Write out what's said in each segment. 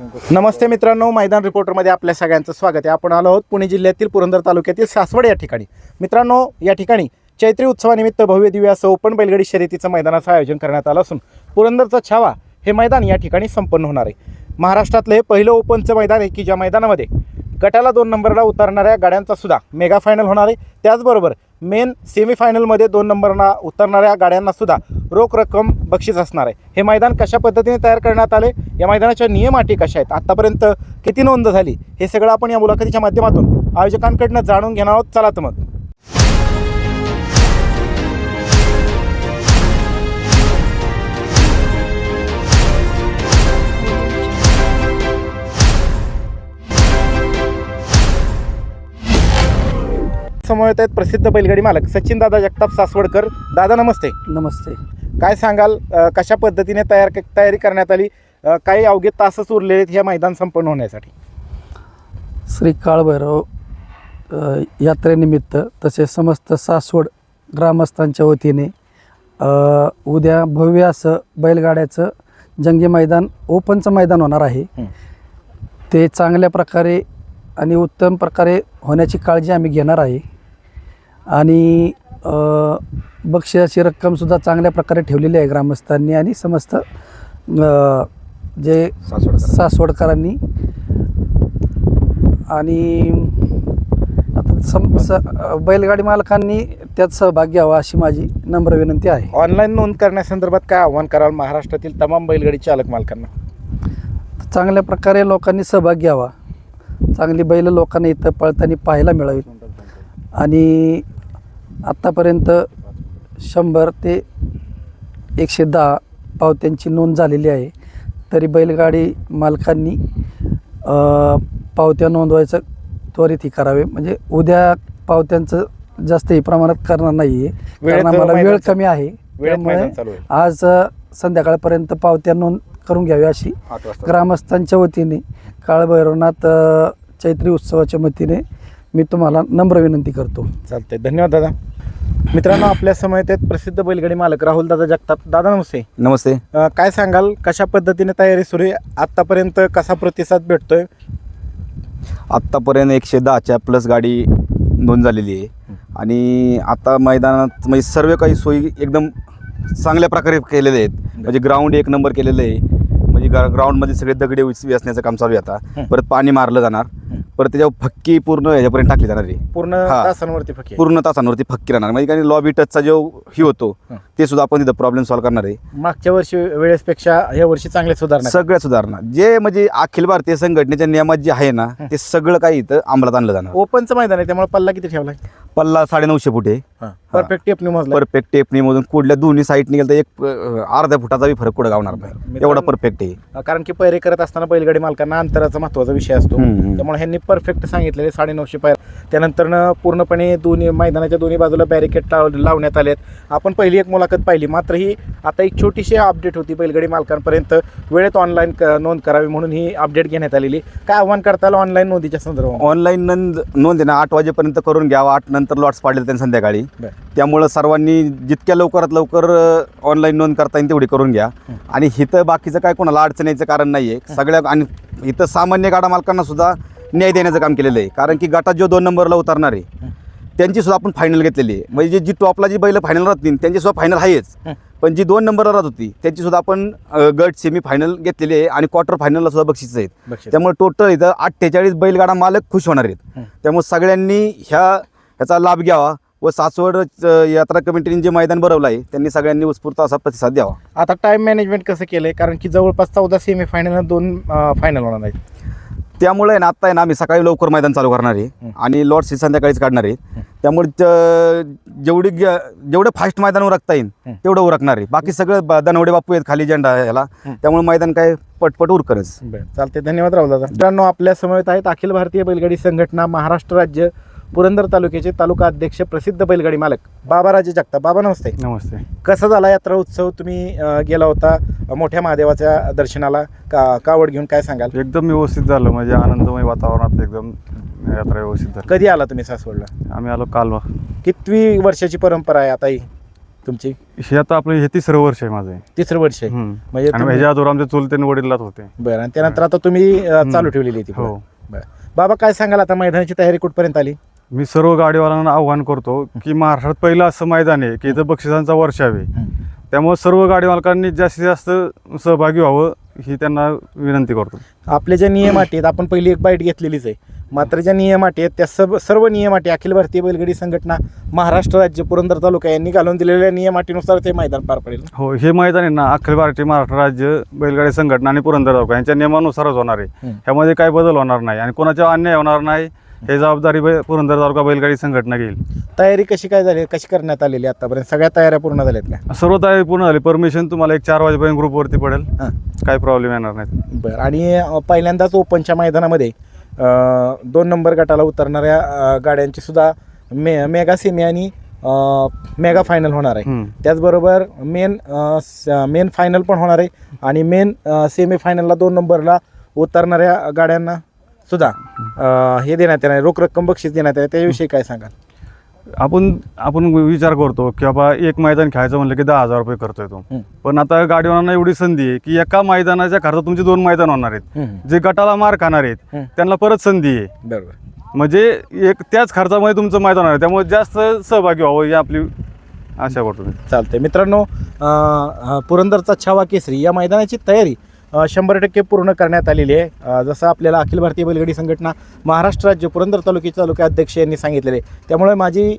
नमस्ते मित्रांनो मैदान रिपोर्टरमध्ये आपल्या सगळ्यांचं स्वागत आहे. आपण आलो आहोत पुणे जिल्ह्यातील पुरंदर तालुक्यातील सासवड या ठिकाणी. मित्रांनो या ठिकाणी चैत्री उत्सवानिमित्त भव्य दिव्य असं ओपन बैलगडी शर्यतीचं मैदानाचं आयोजन करण्यात आलं असून पुरंदरचा छावा हे मैदान या ठिकाणी संपन्न होणार आहे. महाराष्ट्रातले पहिलं ओपनचं मैदान आहे की ज्या मैदानामध्ये गटाला दोन नंबरला उतरणाऱ्या गाड्यांचा सुद्धा मेगा फायनल होणार आहे. त्याचबरोबर मेन सेमीफायनलमध्ये दोन नंबरला उतरणाऱ्या गाड्यांना सुद्धा रोख रक्कम बक्षीस असणार आहे. हे मैदान कशा पद्धतीने तयार करण्यात आले? या मैदानाच्या नियम अटी कशा आहेत? आत्तापर्यंत किती नोंद झाली? हे सगळं आपण या मुलाखतीच्या माध्यमातून आयोजकांकडनं जाणून घेणार आहोत. चला तर मग. समोर येत आहेत प्रसिद्ध बैलगाडी मालक सचिन दादा जगताप सासवडकर. दादा नमस्ते. नमस्ते. काय सांगाल अ, कशा पद्धतीने तयार तयारी करण्यात आली? अ, काही अवघे तासच उरलेले आहेत हे मैदान संपन्न होण्यासाठी. श्री काळभैरव अ, यात्रेनिमित्त तसेच समस्त सासवड ग्रामस्थांच्या वतीने अ, उद्या भव्य असं बैलगाड्याचं जंगी मैदान ओपनचं मैदान होणार आहे. हं. ते चांगल्या प्रकारे आणि उत्तम प्रकारे होण्याची काळजी आम्ही घेणार आहे. आणि बक्षिसाची रक्कमसुद्धा चांगल्या प्रकारे ठेवलेली आहे ग्रामस्थांनी आणि समस्त जे सासवडकरांनी. आणि आता सम स बैलगाडी मालकांनी त्यात सहभाग घ्यावा अशी माझी नम्र विनंती आहे. ऑनलाईन नोंद करण्यासंदर्भात काय आव्हान कराल महाराष्ट्रातील तमाम बैलगाडी चालक मालकांना? चांगल्या प्रकारे लोकांनी सहभाग घ्यावा चांगली बैल लोकांना इथं पळताना पाहायला मिळावीत आणि आत्तापर्यंत शंभर ते एकशे दहा पावत्यांची नोंद झालेली आहे. तरी बैलगाडी मालकांनी पावत्या नोंदवायचं त्वरित ही करावे. म्हणजे उद्या पावत्यांचं जास्त ही प्रमाणात करणार नाही आहे कारण आम्हाला वेळ कमी आहे. त्यामुळे आज संध्याकाळपर्यंत पावत्या नोंद करून घ्यावी अशी ग्रामस्थांच्या वतीने काळभैरवनाथ चैत्री उत्सवाच्या वतीने मी तुम्हाला नम्र विनंती करतो. चालतंय. धन्यवाद दादा. मित्रांनो आपल्या समयेत आहेत प्रसिद्ध बैलगाडी मालक राहुल दादा जगताप. दादा नमस्ते. नमस्ते. अ, काय सांगाल? कशा पद्धतीने तयारी सुरू आहे? आत्तापर्यंत कसा प्रतिसाद भेटतोय? आत्तापर्यंत एकशे दहाच्या प्लस गाडी नोंद झालेली आहे. आणि आता मैदानात म्हणजे सर्व काही सोयी एकदम चांगल्या प्रकारे केलेले आहेत. म्हणजे ग्राउंड एक नंबर केलेलं आहे. म्हणजे ग्रा- ग्राउंडमध्ये सगळे दगडे उच- वेचण्याचं काम चालू आहे आता. हं. परत पाणी मारलं जाणार. परत त्याच्यावर फक्की पूर्ण ह्याच्यापर्यंत टाकली जाणार आहे. पूर्ण हा. तासांवरती फक्त पूर्ण तासांवरती फक्की राहणार. म्हणजे काही लॉबी टचचा जो ही होतो हं. ते सुद्धा आपण तिथं प्रॉब्लेम सॉल्व्ह करणार आहे. मागच्या वर्षी वेळेसपेक्षा या वर्षी चांगल्या सुधारणा सगळ्या सुधारणा. जे म्हणजे अखिल भारतीय संघटनेच्या नियमात जे आहे ना. ते सगळं काही इथं अंमलात आणलं जाणार. ओपनचं मैदान आहे त्यामुळे पल्ला किती ठेवलाय पल्ला साडेनऊशे फूट आहे. परफेक्ट टेपनी मोजला परफेक्ट टेपनी मधून कुठल्या दोन्ही साईड निघेल तर एक अं, अर्ध्या फुटाचा बी फरक कुठं गावणार नाही. मित्रांनो- एवढा परफेक्ट आहे. कारण की पैरे करत असताना बैलगाडी मालकांना अंतराचा महत्त्वाचा विषय असतो. हम्म, हम्म. त्यामुळे ह्यांनी परफेक्ट सांगितलेले साडे नऊशे पायर त्यानंतर पूर्णपणे दोन्ही मैदानाच्या दोन्ही बाजूला बॅरिकेड लाव लावण्यात आलेत. आपण पहिली एक मुलाखत पाहिली. मात्र ही आता एक छोटीशी अपडेट होती बैलगाडी मालकांपर्यंत. वेळेत ऑनलाईन नोंद करावी म्हणून ही अपडेट घेण्यात आलेली. काय आव्हान करता आलं ऑनलाईन नोंदीच्या संदर्भात? ऑनलाईन नोंद नोंद आहे ना. आठ वाजेपर्यंत करून घ्यावा. आठ नंतर लॉट्स पाडले त्यांनी संध्याकाळी. त्यामुळं सर्वांनी जितक्या लवकरात लवकर ऑनलाईन नोंद करता येईल तेवढी करून घ्या. आणि इथं बाकीचं काय कोणाला अडचण यायचं कारण नाही आहे सगळ्या आणि इथं सामान्य गाडा मालकांना सुद्धा न्याय देण्याचं काम केलेलं आहे कारण की गटात जो दोन नंबरला उतरणार आहे. त्यांची सुद्धा आपण फायनल घेतलेली आहे म्हणजे जी टॉपला जी बैल फायनल राहतील त्यांची सुद्धा फायनल आहेच. पण जी दोन नंबरला राहत होती त्यांची सुद्धा आपण गट सेमी फायनल घेतलेली आहे आणि क्वार्टर फायनलला सुद्धा बक्षीस आहेत. त्यामुळे टोटल इथं अठ्ठेचाळीस बैलगाडा मालक खुश होणार आहेत. त्यामुळे सगळ्यांनी ह्या ह्याचा लाभ घ्यावा व सासवड यात्रा कमिटीने जे मैदान भरवलं आहे त्यांनी सगळ्यांनी उत्स्फूर्त असा प्रतिसाद द्यावा. आता टाइम मॅनेजमेंट कसं केलंय? कारण की जवळपास चौदा सेमी फायनल दोन फायनल होणार आहेत. त्यामुळे ना आत्ता आहे ना आम्ही सकाळी लवकर मैदान चालू करणार. आहे आणि लॉर्ड्स हे संध्याकाळीच काढणार आहे. त्यामुळे जेवढी जेवढं फास्ट मैदान उरकता येईल. तेवढं उरकणार आहे. बाकी सगळं दनवडे बापू आहेत खाली झेंडा आहे हं. त्यामुळे मैदान काय पटपट उरकणच बरं चालते धन्यवाद राहुल दादा. मित्रांनो आपल्या समवेत आहेत अखिल भारतीय बैलगाडी संघटना महाराष्ट्र राज्य पुरंदर तालुक्याचे तालुका अध्यक्ष प्रसिद्ध बैलगाडी मालक बाबाराजे जगताप. बाबा नमस्ते. नमस्ते. कसा झाला यात्रा उत्सव? तुम्ही अं, गेला होता अं, मोठ्या महादेवाच्या दर्शनाला. का कावड घेऊन काय सांगाल? एकदम व्यवस्थित झालं. म्हणजे आनंदमय वातावरणात एकदम यात्रा व्यवस्थित झाली. कधी आला तुम्ही सासवडला? आम्ही आलो काल कितवी वर्षाची परंपरा आहे आता ही तुमची? हे आता आपलं हे तिसरं वर्ष आहे माझं. हे. तिसरं वर्ष आहे. हम्म. म्हणजे आणि तुम्ही- ह्याच्या आधोर आमच्या चुलते वडीललाच होते. बरं आणि त्यानंतर आता तुम्ही अ, चालू ठेवलेली आहे ती हो. बरं. बाबा काय सांगाल? आता मैदानाची तयारी कुठपर्यंत आली? मी सर्व गाडीवाल्यांना आव्हान करतो की महाराष्ट्रात पहिलं असं मैदान आहे की इथं बक्षिसांचा वर्ष आहे. त्यामुळे सर्व गाडी मालकांनी जास्तीत जास्त सहभागी व्हावं ही त्यांना विनंती करतो. आपले ज्या नियम अटी आहेत आपण पहिली एक बाईट घेतलेलीच आहे. मात्र ज्या नियम अटी आहेत त्या सर्व सर्व नियम अटी अखिल भारतीय बैलगाडी संघटना महाराष्ट्र राज्य पुरंदर तालुका यांनी घालून दिलेल्या नियम अटीनुसार ते मैदान पार पडेल. हो हे मैदान आहे ना अखिल भारतीय महाराष्ट्र राज्य बैलगाडी संघटना आणि पुरंदर तालुका यांच्या नियमानुसारच होणार आहे. ह्यामध्ये काही बदल होणार नाही आणि कोणाच्या अन्याय होणार नाही. हे जबाबदारी बै- पुरंदर तालुका बैलगाडी संघटना घेईल. तयारी कशी काय झाली? कशी करण्यात आलेली आहे आतापर्यंत? सगळ्या तयाऱ्या पूर्ण झाल्यात का? सर्व तयारी पूर्ण झाली. परमिशन तुम्हाला एक चार वाजेपर्यंत ग्रुपवरती पडेल. हां. काही प्रॉब्लेम येणार नाही बरं. आणि अ, पहिल्यांदाच ओपनच्या मैदानामध्ये अ, दोन नंबर गटाला उतरणाऱ्या अ, गाड्यांची सुद्धा मे मेगा सेमी आणि अ, मेगा फायनल होणार आहे. हम्म. त्याचबरोबर मेन अ, स- मेन फायनल पण होणार आहे. आणि मेन सेमी फायनलला दोन नंबरला उतरणाऱ्या गाड्यांना सुद्धा अ, हे देण्यात येणार आहे, रोख रक्कम बक्षीस देण्यात आहे त्याविषयी काय सांगाल? आपण आपण विचार करतो की बाबा एक मैदान खेळायचं म्हणलं की दहा हजार रुपये खर्च येतो. हम्म. पण आता गाडीवाल्यांना एवढी संधी आहे की एका मैदानाच्या खर्चात तुमचे दोन मैदान होणार आहेत. हम्म. जे गटाला मार खाणार आहेत हम्म. त्यांना परत संधी आहे. बरोबर. म्हणजे एक त्याच खर्चामध्ये तुमचं मैदान आहे. त्यामुळे जास्त सहभागी व्हावं ही आपली आशा करतो मी. चालतंय. मित्रांनो अ, अ, पुरंदरचा छावा केसरी या मैदानाची तयारी शंभर टक्के पूर्ण करण्यात आलेली आहे. जसं आपल्याला अखिल भारतीय बैलगाडी संघटना महाराष्ट्र राज्य पुरंदर तालुक्याचे तालुका अध्यक्ष यांनी सांगितलेले आहे. त्यामुळे माझी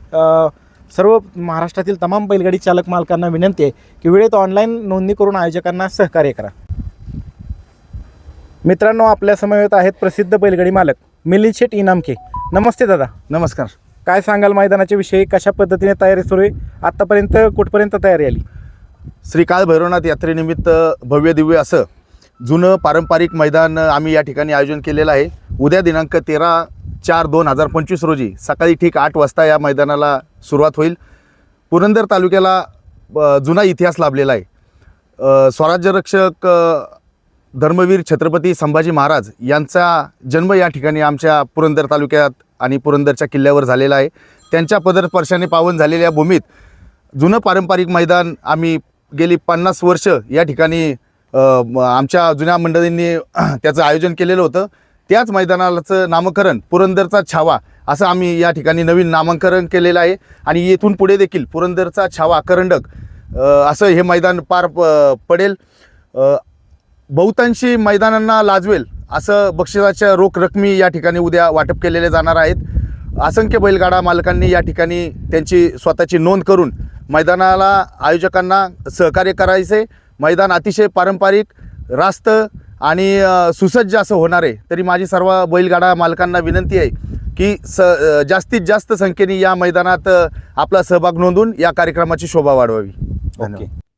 सर्व महाराष्ट्रातील तमाम बैलगाडी चालक मालकांना विनंती आहे की वेळेत ऑनलाईन नोंदणी करून आयोजकांना सहकार्य करा. मित्रांनो आपल्या समवेत आहेत प्रसिद्ध बैलगाडी मालक मिलिंद शेठ इनामके. नमस्ते दादा. नमस्कार. काय सांगाल मैदानाच्या विषयी? कशा पद्धतीने तयारी सुरू आहे? आत्तापर्यंत कुठपर्यंत तयारी आली? श्री काळ भैरवनाथ यात्रेनिमित्त भव्य दिव्य असं जुनं पारंपरिक मैदान आम्ही या ठिकाणी आयोजन केलेलं आहे. उद्या दिनांक तेरा चार दोन हजार पंचवीस रोजी सकाळी ठीक आठ वाजता या मैदानाला सुरुवात होईल. पुरंदर तालुक्याला जुना इतिहास लाभलेला आहे. स्वराज्यरक्षक धर्मवीर छत्रपती संभाजी महाराज यांचा जन्म या ठिकाणी आमच्या पुरंदर तालुक्यात आणि पुरंदरच्या किल्ल्यावर झालेला आहे. त्यांच्या पदरस्पर्शाने पावन झालेल्या भूमीत जुनं पारंपरिक मैदान आम्ही गेली पन्नास वर्ष या ठिकाणी आमच्या जुन्या मंडळींनी त्याचं आयोजन केलेलं होतं. त्याच मैदानाचं नामकरण पुरंदरचा छावा असं आम्ही या ठिकाणी नवीन नामांकरण केलेलं आहे. आणि येथून पुढे देखील पुरंदरचा छावा करंडक असं हे मैदान पार प- पडेल. बहुतांशी मैदानांना लाजवेल असं बक्षिसाच्या रोख रकमी या ठिकाणी उद्या वाटप केलेले जाणार आहेत. असंख्य बैलगाडा मालकांनी या ठिकाणी त्यांची स्वतःची नोंद करून मैदानाला आयोजकांना सहकार्य करायचे. मैदान अतिशय पारंपरिक रास्त आणि सुसज्ज असं होणार आहे. तरी माझी सर्व बैलगाडा मालकांना विनंती आहे की स जास्तीत जास्त संख्येने या मैदानात आपला सहभाग नोंदवून या कार्यक्रमाची शोभा वाढवावी. धन्यवाद. ओके.